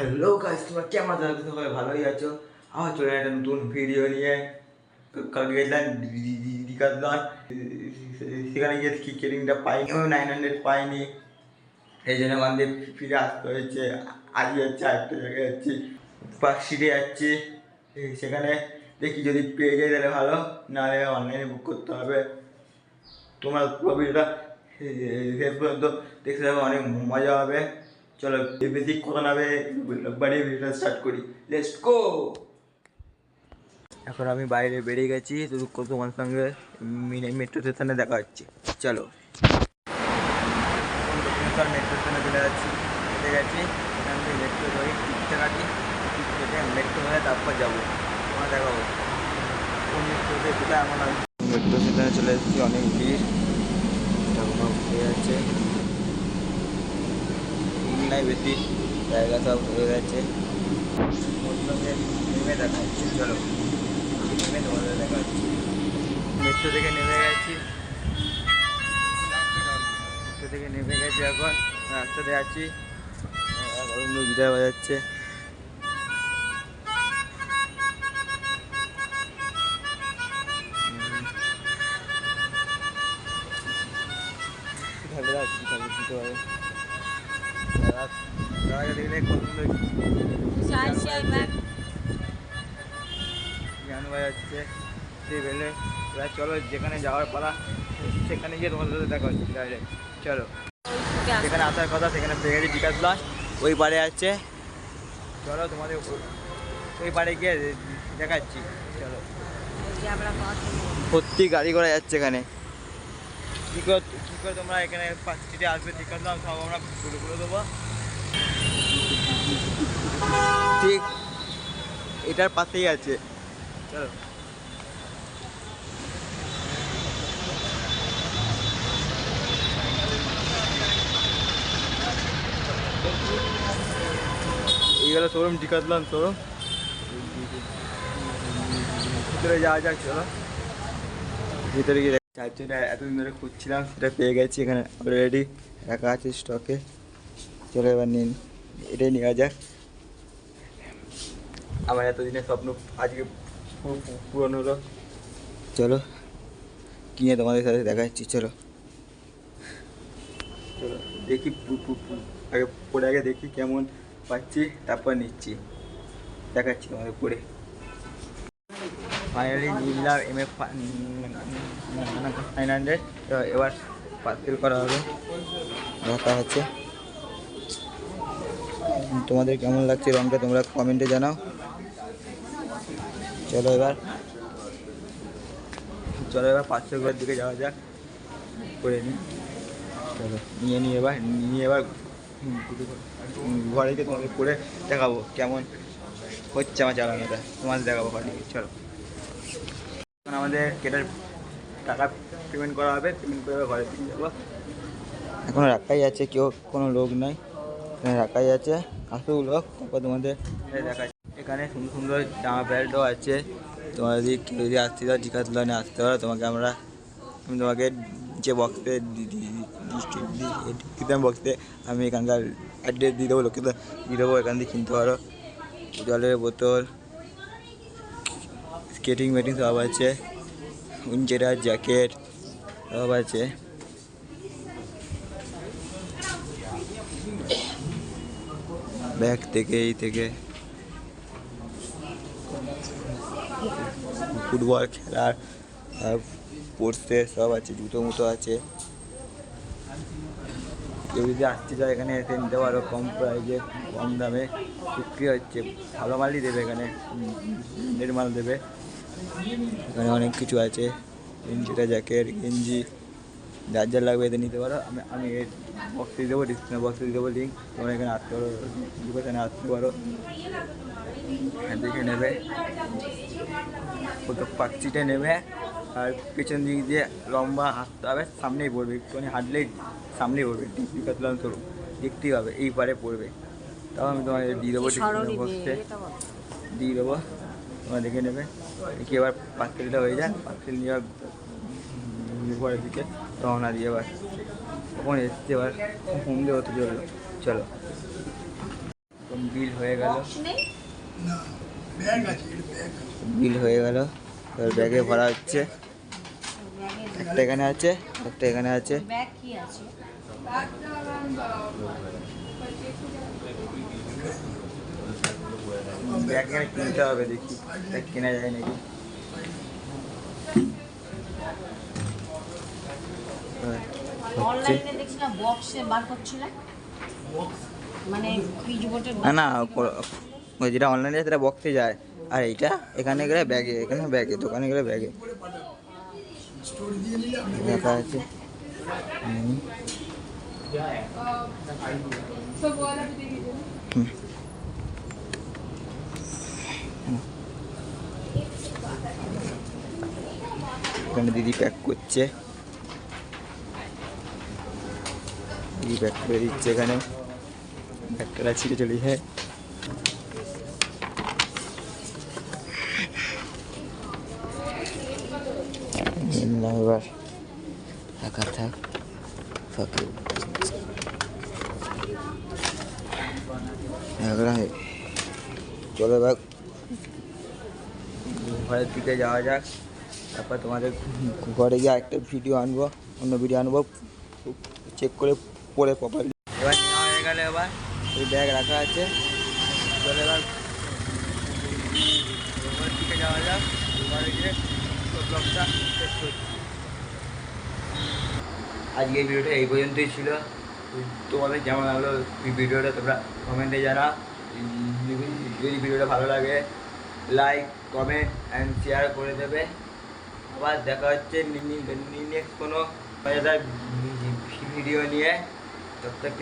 Hello guys তোমরা কেমন আছো সবাই ভালোই আছো? আমার চলে একটা নতুন ভিডিও নিয়ে। কালকে গেছিলাম দিকাতলাম সেখানে গিয়ে কি কেরিংটা পাইনি নাইন হান্ড্রেড পাইনি। এই জন্য আমাদের ফিরে আসতে হয়েছে। আজ যাচ্ছে আরেকটা জায়গায় যাচ্ছি। পার্কশিটে যাচ্ছি। সেখানে দেখি যদি পেয়ে যাই তাহলে ভালো, নাহলে অনলাইনে বুক করতে হবে। তোমরা পুরো ভিডিওটা শেষ পর্যন্ত দেখতে থাকো, অনেক মজা হবে। চলো বেশি কথা না বাড়িয়ে ভিডিওটা স্টার্ট করি। লেটস গো এখন আমি বাইরে বেরিয়ে গেছি, তো তোমার সঙ্গে মেট্রো স্টেশনে দেখা হচ্ছে। চলো। মেট্রো স্টেশনে চলে যাচ্ছি, চলে গেছি। এখান থেকে মেট্রো ধরে টিকিটটা কাটি কেটে মেট্রো হয়ে তারপর যাব। তোমার দেখাবো। কোন মেট্রোতে কোথায় আমার মেট্রো স্টেশনে চলে এসেছি, অনেক ভিড়। হয়ে যাচ্ছে নাই বেশি জায়গা সব হয়ে গেছে। নেমে দেখা হচ্ছে। চলো নেমে তোমাদের দেখা হচ্ছে। মেট্রো থেকে নেমে গেছি। মেট্রো থেকে নেমে গেছি এখন। রাস্তাতে আছি। গিটার বাজাচ্ছে। ঢালে রাখ ঢালে দিতে রাখা দেখলে কত সুন্দর গান বাজাচ্ছে সেই বেলে এবার চলো যেখানে যাওয়ার পালা সেখানে গিয়ে তোমাদের সাথে দেখা হচ্ছে ডাইরেক্ট চলো যেখানে আসার কথা সেখানে পেয়ে গেছি বিকাশ দাস ওই পারে আছে চলো তোমাদের ওই পারে গিয়ে দেখাচ্ছি চলো ভর্তি গাড়ি করা যাচ্ছে এখানে কী করে কী করে তোমরা এখানে পাঁচ সিটে আসবে ঠিক করলাম সব আমরা ঘুরে ঘুরে দেবো ঠিক এটার পাশেই আছে। চলো। এই গেলো শোরুম টিকাতলাম শোরুম। ভিতরে যাওয়া যাক চলো। ভিতরে গিয়ে চার্জারটা এতদিন ধরে খুঁজছিলাম, সেটা পেয়ে গেছি এখানে অলরেডি রাখা আছে স্টকে চলো এবার নিন, এটাই নেওয়া যাক। আমার এতদিনের স্বপ্ন আজকে পূরণ হলো। চলো কিনে তোমাদের সাথে দেখাচ্ছি চলো। চলো দেখি আগে পরে আগে দেখি কেমন পাচ্ছি তারপর নিচ্ছি। দেখাচ্ছি তোমাদের পরে ফাইনালি নিলাম এম এ নাইন হান্ড্রেড এবার পার্সেল করা হবে। দেখা হচ্ছে। তোমাদের কেমন লাগছে রঙটা তোমরা কমেন্টে জানাও। চলো এবার। চলো এবার পাঁচশো ঘরের দিকে যাওয়া যাক করে নিই চলো। নিয়ে নিই এবার নিয়ে এবার ঘরে গিয়ে তোমাদের করে দেখাবো কেমন হচ্ছে আমার চালানোটা তোমাদের দেখাবো ঘরে চলো। এখন আমাদের কেটার টাকা পেমেন্ট করা হবে পেমেন্ট করে ঘরে দিয়ে যাব। এখন রাখাই আছে কেউ কোনো লোক নাই। এখানে রাখাই আছে আসুক লোক তারপর তোমাদের দেখা এখানে সুন্দর সুন্দর জামা প্যান্টও আছে। তোমার যদি কেউ যদি আসতে জিজ্ঞাসা লাইনে আসতে পারো। তোমাকে আমরা, আমি তোমাকে যে বক্সে ডিসক্রিপশন বক্সে আমি এখানকার অ্যাড্রেস দিয়ে দেবো লোকে দিয়ে দেবো, এখান থেকে কিনতে পারো। জলের বোতল স্কেটিং মেটিং সব আছে। উইঞ্চেরার জ্যাকেট সব আছে। ব্যাগ থেকে, এই থেকে। ফুটবল খেলার স্পোর্টসে সব আছে জুতো মুতো আছে। কেউ যদি আসতে চায় এখানে এসে নিতে পারো, কম প্রাইজে কম দামে বিক্রি হচ্ছে। ভালো মালই দেবে এখানে ব্র্যান্ডেড মাল দেবে। এখানে অনেক কিছু আছে গেঞ্জিটা জ্যাকেট গেঞ্জি। যার যার লাগবে এতে নিতে পারো। আমি আমি এর বক্সে দেবো ডিসক্রিপশন বক্সে দিয়ে দেবো লিঙ্ক তোমরা এখানে আসতে পারো লোকেশানে আসতে পারো। আর দেখে নেবে। পাকচিটে নেবে আর পেছন দিক দিয়ে লম্বা হাঁটতে হবে সামনেই পড়বে একটুখানি হাঁটলেই সামনেই পড়বে টিপি কাতলাম তোর দেখতেই হবে এই পারে পড়বে। তাও আমি তোমাকে দিয়ে দেবো বক্সে দিয়ে দেবো তোমরা দেখে নেবে। দেখি এবার পার্সেলটা হয়ে যায় পার্সেল নিয়ে ঘরের দিকে রওনা দিয়ে এবার কখন এসছে এবার হোম দিয়ে হতে চলল। চলো। বিল হয়ে গেল। বিল হয়ে গেল। এবার ব্যাগে ভরা হচ্ছে। একটা এখানে আছে একটা এখানে আছে। ব্যাগ কি আছে? ব্যাগ এখানে কিনতে হবে দেখি ব্যাগ কেনা যায় নাকি? অনলাইনে দেখছিলাম বক্সে বার করছিল? মানে না না যেটা অনলাইনে সেটা বক্সে যায়। আর এইটা এখানে গেলে ব্যাগে এখানে ব্যাগে দোকানে গেলে ব্যাগে করে পাঠাবো স্টোরি দিয়ে নিলে আপনি দেখা আছে হুম। হুম। এখানে দিদি প্যাক করছে। দিদি প্যাক করে দিচ্ছে এখানে। ব্যাগটা ছিঁড়ে চলে যায়। নিলাম এবার একা থাক ফাঁকে চলো এবার ঘরের দিকে যাওয়া যাক। তারপর তোমাদের ঘরে গিয়ে একটা ভিডিও আনব অন্য ভিডিও আনব। চেক করে পরে প্রপারলি এবার নেওয়া হয়ে গেলে এবার। ওই ব্যাগ রাখা আছে। চলো এবার ঘরের দিকে যাওয়া যাক। ঘরে গিয়ে ব্লগটা শেষ করছি। আজকে ভিডিওটা এই পর্যন্তই ছিল। তোমাদের কেমন লাগল ভিডিওটা তোমরা কমেন্টে জানা যদি ভিডিওটা ভালো লাগে লাইক কমেন্ট অ্যান্ড শেয়ার করে দেবে। আবার দেখা হচ্ছে নেক্সট কোনো মজাদার ভিডিও নিয়ে। তব তক